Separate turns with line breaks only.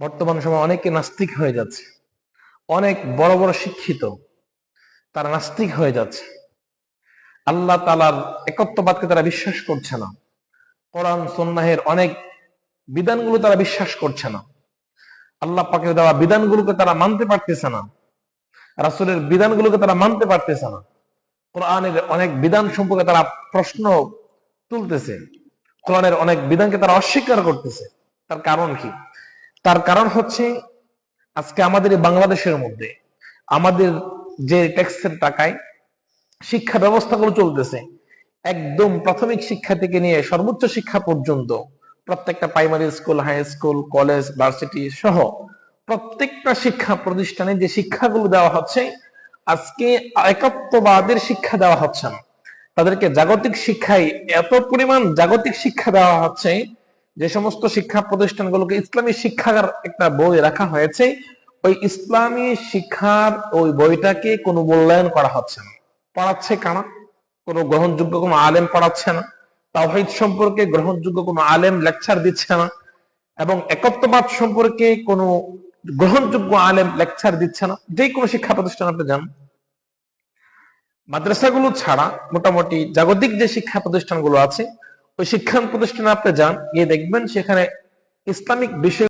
বর্তমান সময় অনেকে নাস্তিক হয়ে যাচ্ছে। অনেক বড় বড় শিক্ষিত, তারা নাস্তিক হয়ে যাচ্ছে। আল্লাহ তালার একত্ববাদকে তারা বিশ্বাস করছে না। কোরআন সন্ন্যাহের অনেক বিধানগুলো তারা বিশ্বাস করছে না। আল্লাহ পাকে দেওয়া বিধানগুলোকে তারা মানতে পারতেছে না। রাসুলের বিধানগুলোকে তারা মানতে পারতেছে না। কোরআনের অনেক বিধান সম্পর্কে তারা প্রশ্ন তুলতেছে। কোরআনের অনেক বিধানকে তারা অস্বীকার করতেছে। তার কারণ কি? তার কারণ হচ্ছে আজকে আমাদের বাংলাদেশের মধ্যে আমাদের যে ট্যাক্সের টাকায় শিক্ষা ব্যবস্থাগুলো চলতেছে, একদম প্রাথমিক শিক্ষা থেকে নিয়ে সর্বোচ্চ শিক্ষা পর্যন্ত প্রত্যেকটা primary school high school college varsity সহ প্রত্যেকটা শিক্ষা প্রতিষ্ঠানে যে শিক্ষাগুলো দেওয়া হচ্ছে, আজকে একত্ববাদের শিক্ষা দেওয়া হচ্ছে না। তাদেরকে জাগতিক শিক্ষায় এত পরিমাণ জাগতিক শিক্ষা দেওয়া হচ্ছে যে সমস্ত শিক্ষা প্রতিষ্ঠানগুলোকে ইসলামী শিক্ষার একটা বই রাখা হয়েছে, ওই ইসলামী শিক্ষার ওই বইটাকে কোনো মূল্যায়ন করা হচ্ছে না। পড়াচ্ছে কানা? কোনো গ্রহণযোগ্য কোনো আলেম পড়াচ্ছে না। তাওহিদ সম্পর্কে গ্রহণযোগ্য কোনো আলেম লেকচার দিচ্ছে না। এবং একত্ববাদ সম্পর্কে কোনো গ্রহণযোগ্য আলেম লেকচার দিচ্ছে না। যে কোনো শিক্ষা প্রতিষ্ঠান আপনি যান মাদ্রাসাগুলো ছাড়া মোটামুটি জাগতিক যে শিক্ষা প্রতিষ্ঠানগুলো আছে ওই শিক্ষা প্রতিষ্ঠানে আপনি যান গিয়ে দেখবেন সেখানে ইসলামিক বিষয়